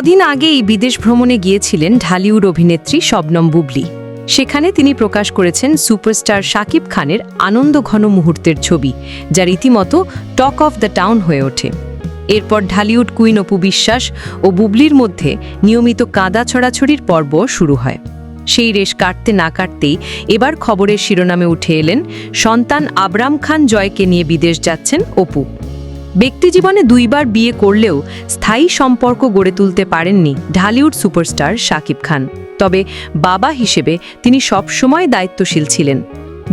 কদিন আগেই বিদেশ ভ্রমণে গিয়েছিলেন ঢালিউড অভিনেত্রী শবনম বুবলি। সেখানে তিনি প্রকাশ করেছেন সুপারস্টার শাকিব খানের আনন্দ ঘন মুহূর্তের ছবি, যা রীতিমতো টক অফ দ্য টাউন হয়ে ওঠে। এরপর ঢালিউড কুইন অপু বিশ্বাস ও বুবলির মধ্যে নিয়মিত কাদা ছড়াছড়ির পর্ব শুরু হয়। সেই রেশ কাটতে না কাটতেই এবার খবরের শিরোনামে উঠে এলেন সন্তান আবরাম খান জয়কে নিয়ে বিদেশ যাচ্ছেন অপু। ব্যক্তিজীবনে দুইবার বিয়ে করলেও স্থায়ী সম্পর্ক গড়ে তুলতে পারেননি ঢালিউড সুপারস্টার শাকিব খান। তবে বাবা হিসেবে তিনি সবসময় দায়িত্বশীল ছিলেন।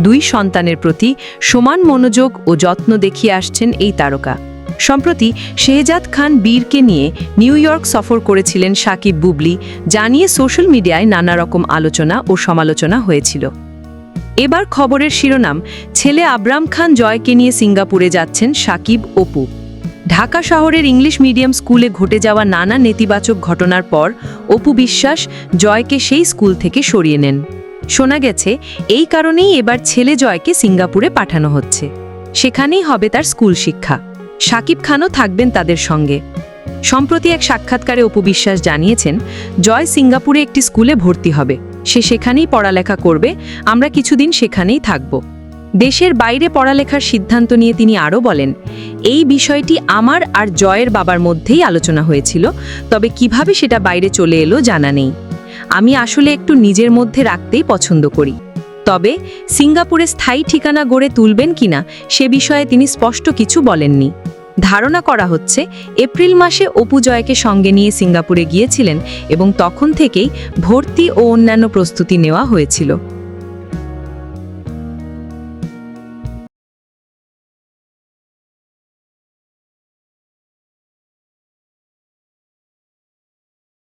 দুই সন্তানের প্রতি সমান মনোযোগ ও যত্ন দেখিয়ে আসছেন এই তারকা। সম্প্রতি শেহজাদ খান বীরকে নিয়ে নিউ ইয়র্ক সফর করেছিলেন সাকিব বুবলি জানিয়ে সোশ্যাল মিডিয়ায় নানা রকম আলোচনা ও সমালোচনা হয়েছিল। এবার খবরের শিরোনাম, ছেলে আবরাম খান জয়কে নিয়ে সিঙ্গাপুরে যাচ্ছেন সাকিব অপু। ঢাকা শহরের ইংলিশ মিডিয়াম স্কুলে ঘটে যাওয়া নানা নেতিবাচক ঘটনার পর অপু বিশ্বাস জয়কে সেই স্কুল থেকে সরিয়ে নেন। শোনা গেছে, এই কারণেই এবার ছেলে জয়কে সিঙ্গাপুরে পাঠানো হচ্ছে। সেখানেই হবে তার স্কুল শিক্ষা। সাকিব খানও থাকবেন তাদের সঙ্গে। সম্প্রতি এক সাক্ষাৎকারে অপু বিশ্বাস জানিয়েছেন, জয় সিঙ্গাপুরে একটি স্কুলে ভর্তি হবে। সে সেখানেই পড়ালেখা করবে, আমরা কিছুদিন সেখানেই থাকব। দেশের বাইরে পড়ালেখার সিদ্ধান্ত নিয়ে তিনি আরও বলেন, এই বিষয়টি আমার আর জয়ের বাবার মধ্যেই আলোচনা হয়েছিল, তবে কীভাবে সেটা বাইরে চলে এলো জানা নেই। আমি আসলে একটু নিজের মধ্যে রাখতেই পছন্দ করি। তবে সিঙ্গাপুরে স্থায়ী ঠিকানা গড়ে তুলবেন কিনা সে বিষয়ে তিনি স্পষ্ট কিছু বলেননি। ধারণা করা হচ্ছে এপ্রিল মাসে অপু জয়কে সঙ্গে নিয়ে সিঙ্গাপুরে গিয়েছিলেন এবং তখন থেকেই ভর্তি ও অন্যান্য প্রস্তুতি নেওয়া হয়েছিল।